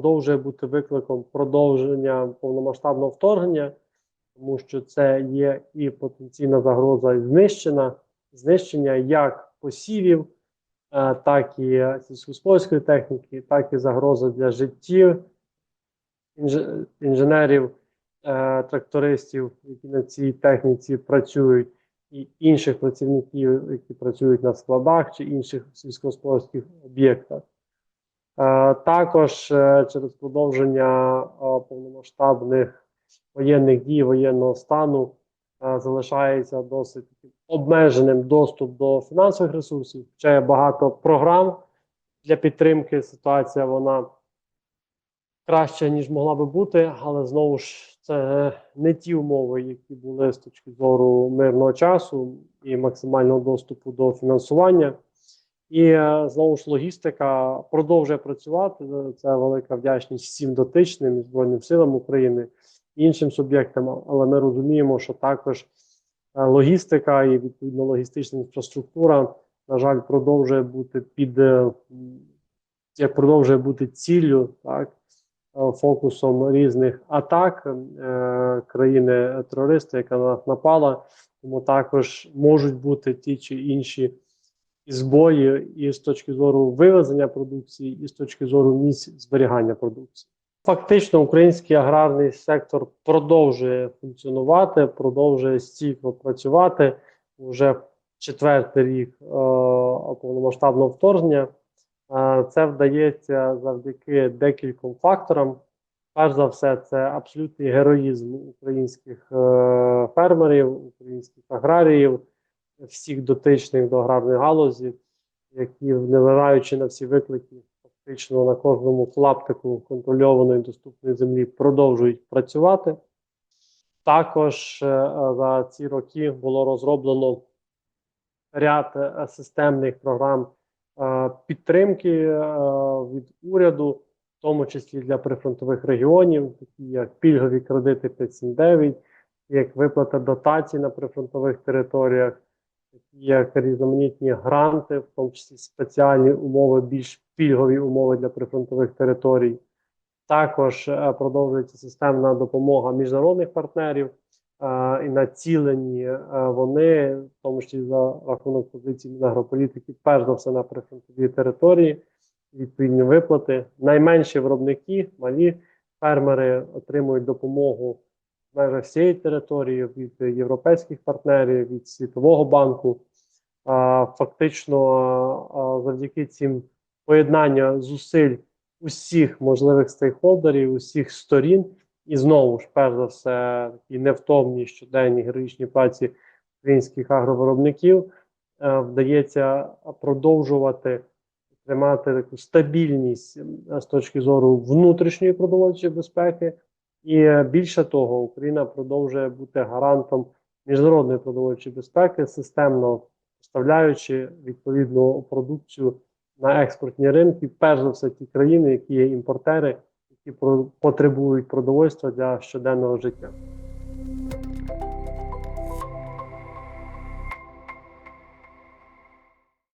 продовжує бути викликом продовження повномасштабного вторгнення, тому що це є і потенційна загроза і знищення, знищення як посівів, е, так і сільськогосподарської техніки, так і загроза для життів інженерів, е, трактористів, які на цій техніці працюють, і інших працівників, які працюють на складах чи інших сільськогосподарських об'єктах. Е, Також е, через продовження е, повномасштабних воєнних дій, воєнного стану залишається досить обмеженим доступ до фінансових ресурсів. Хоча є багато програм для підтримки. Ситуація вона краща, ніж могла би бути, але знову ж це не ті умови, які були з точки зору мирного часу і максимального доступу до фінансування. І е, знову ж логістика продовжує працювати. Це велика вдячність всім дотичним Збройним силам України іншим суб'єктам. Але ми розуміємо, що також е, логістика і відповідно логістична інфраструктура, на жаль, продовжує бути під е, як продовжує бути ціллю, так фокусом різних атак країни-терористи, яка на нас напала. Тому також можуть бути ті чи інші збої, і з точки зору вивезення продукції, і з точки зору місць зберігання продукції. Фактично, український аграрний сектор продовжує функціонувати, продовжує стійко працювати вже четвертий рік е, повномасштабного вторгнення. Е, це вдається завдяки декільком факторам. Перш за все, це абсолютний героїзм українських е, фермерів, українських аграріїв, всіх дотичних до аграрної галузі, які, невираючи на всі виклики, фактично на кожному клаптику контрольованої доступної землі продовжують працювати. Також е, за ці роки було розроблено ряд е, системних програм е, підтримки е, від уряду, в тому числі для прифронтових регіонів, такі як пільгові кредити 579, як виплата дотацій на прифронтових територіях, такі як різноманітні гранти, в тому числі спеціальні умови, більш пільгові умови для прифронтових територій. Також е, продовжується системна допомога міжнародних партнерів е, і націлені е, вони, в тому числі за рахунок позиції Мінагрополітики, перш за все на прифронтові території, відповідні виплати. Найменші виробники, малі фермери отримують допомогу в всієї території від європейських партнерів, від Світового банку. Фактично, завдяки цим поєднання зусиль усіх можливих стейкхолдерів, усіх сторін, і знову ж, перш за все, такі невтомні щоденні героїчні праці українських агровиробників, е, вдається продовжувати тримати таку стабільність з точки зору внутрішньої продовольчої безпеки. І е, більше того, Україна продовжує бути гарантом міжнародної продовольчої безпеки, системно поставляючи відповідну продукцію на експортні ринки, перш за все ті країни, які є імпортери, які потребують продовольства для щоденного життя.